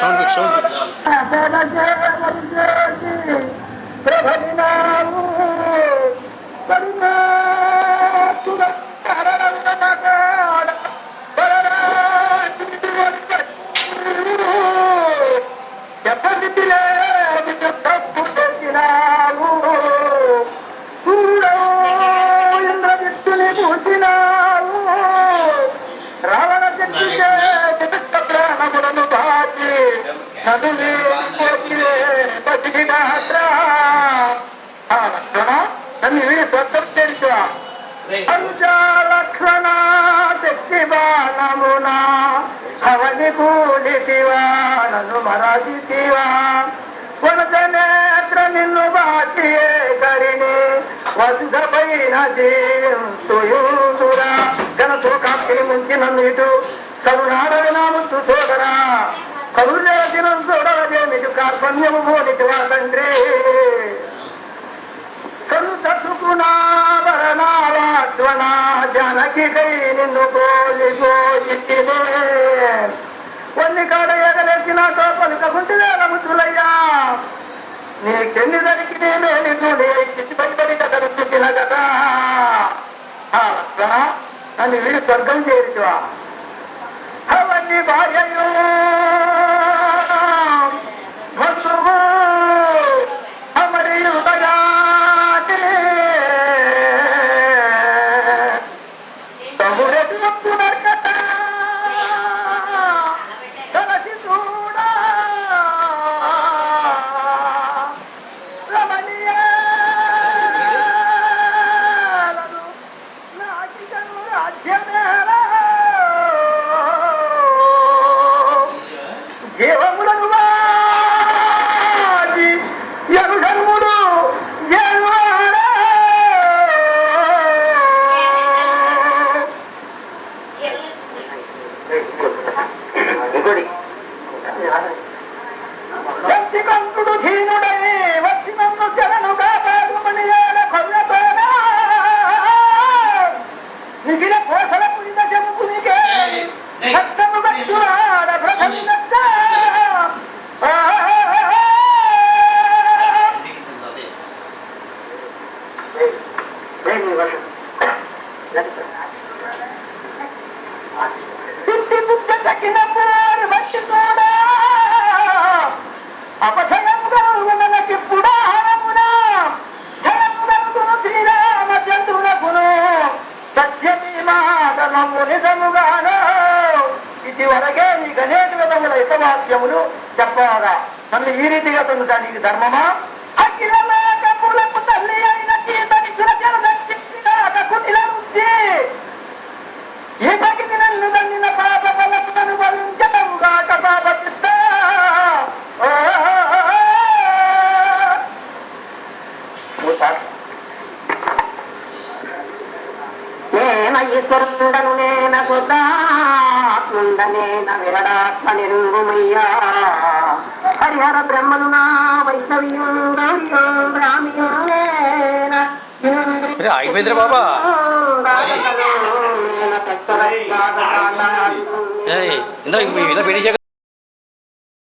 Sound పెట్టు చదువే ఆ లక్షణ నన్ను స్వచ్ఛం తెలుసా? పంచాలక్షణ శక్తి బాణమునా అవని కూలితివా నన్ను మరాజితివా కొనత నేత్ర నిన్ను బాచియే కరిని వసుధపైన జీవింతుయురా గణతో కాకిని ముంచి నన్ను ఇటు కరుణాడవి నామంతు సోదరా కరుణ దినం చూడవదేమిటి కార్పణ్యము పోనిటివా తండ్రి కరుతసుకుణాభరణావాత్వన జనకికై నిన్ను పోలి పోయితినే కొన్ని కాడ ఎగరేసిన పలుకకుంటి వేల ముద్దులయ్యా నీకెన్ని దరికి నేనే నిన్ను నీ కదా నన్ను స్వర్గం చేరుచువా అవన్నీ భార్యయు. শহরে আপনার మాటలము నిజముగాను ఇది వరకే నీకు అనేక విధముల హితవాక్యములు చెప్పగా నన్ను ఈ రీతిగా పొందుతానికి ధర్మమా? ఈ నేన విరడాత్మ నిరుమయ్యా హరిహర బ్రహ్మను నా వైష్ణవ్యూంద్రామ్యూన అరే, ఆగిపోయిందిరా బాబా. ఇందా ఇలా